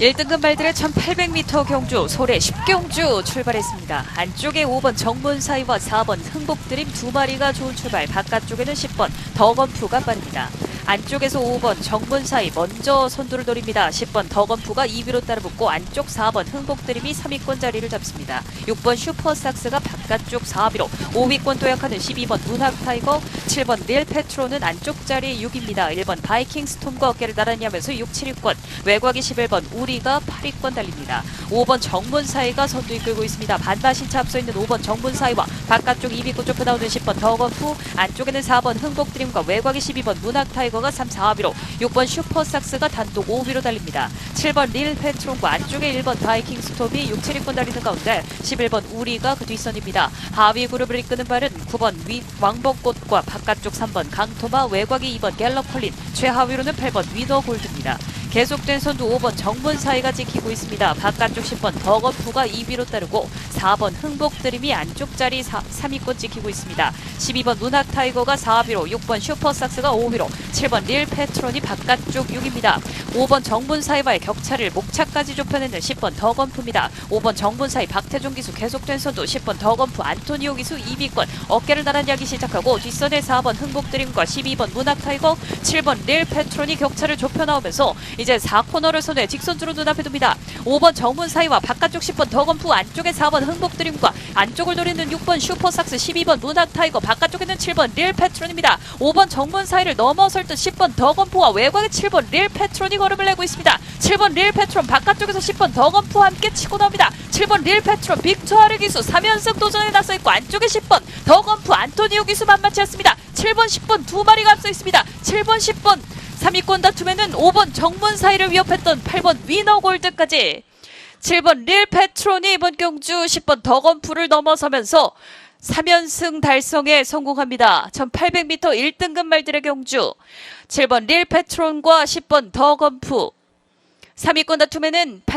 1등급 말들의 1800m 경주 소래 10경주 출발했습니다. 안쪽에 5번 정문사이와 4번 흥복드림 두 마리가 좋은 출발, 바깥쪽에는 10번 더건프가 빠릅니다. 안쪽에서 5번 정문사이 먼저 선두를 노립니다. 10번 더건프가 2위로 따라붙고 안쪽 4번 흥복드림이 3위권 자리를 잡습니다. 6번 슈퍼삭스가 바깥쪽 4위로 5위권 도약하는 12번 문학타이거 7번 릴페트로는 안쪽 자리 6입니다. 1번 바이킹 스톰과 어깨를 나란히 하면서 6, 7위권 외곽이 11번 우리가 8위권 달립니다. 5번 정문사이가 선두 이끌고 있습니다. 반바신차 앞서 있는 5번 정문사이와 바깥쪽 2위권 좁혀 나오는 10번 더건프 안쪽에는 4번 흥복드림과 외곽이 12번 문학타이거 가 3, 4위로 6번 슈퍼삭스가 단독 5위로 달립니다. 7번 릴 페트론과 안쪽에 1번 바이킹 스톰이 6, 7위권 달리는 가운데 11번 우리가 그 뒷선입니다. 하위 그룹을 이끄는 발은 9번 위, 왕벚꽃과 바깥쪽 3번 강토마 외곽이 2번 갤럽 컬린 최하위로는 8번 위너 골드입니다. 계속된 선두 5번 정문 사이가 지키고 있습니다. 바깥쪽 10번 더건프가 2위로 따르고 4번 흥복드림이 안쪽 자리 4, 3위권 지키고 있습니다. 12번 문학 타이거가 4위로 6번 슈퍼삭스가 5위로 7번 릴 페트론이 바깥쪽 6입니다. 5번 정문 사이와의 격차를 목차까지 좁혀내는 10번 더건프입니다. 5번 정문 사이 박태종 기수 계속된 선두 10번 더건프 안토니오 기수 2위권 어깨를 나란히 하기 시작하고 뒷선에 4번 흥복드림과 12번 문학 타이거 7번 릴 페트론이 격차를 좁혀 나오면서 이제 4코너를 선회 직선주로 눈앞에 둡니다. 5번 정문 사이와 바깥쪽 10번 더건프 안쪽에 4번 흥복드림과 안쪽을 노리는 6번 슈퍼삭스 12번 문학 타이거 바깥쪽에 는 7번 릴 페트론입니다. 5번 정문 사이를 넘어설 듯 10번 더건프와 외곽에 7번 릴 페트론이 걸음을 내고 있습니다. 7번 릴 페트론 바깥쪽에서 10번 더건프와 함께 치고 나옵니다. 7번 릴 페트론 빅투아르 기수 3연승 도전에 나서 있고 안쪽에 10번 더건프 안토니오 기수 만만치 않습니다. 7번 10번 두 마리가 앞서 있습니다. 7번 10번 3위권 다툼에는 5번 정문 사이를 위협했던 8번 위너 골드까지. 7번 릴 페트론이 이번 경주 10번 더건프를 넘어서면서 3연승 달성에 성공합니다. 1800m 1등급 말들의 경주. 7번 릴 페트론과 10번 더건프 3위권 다툼에는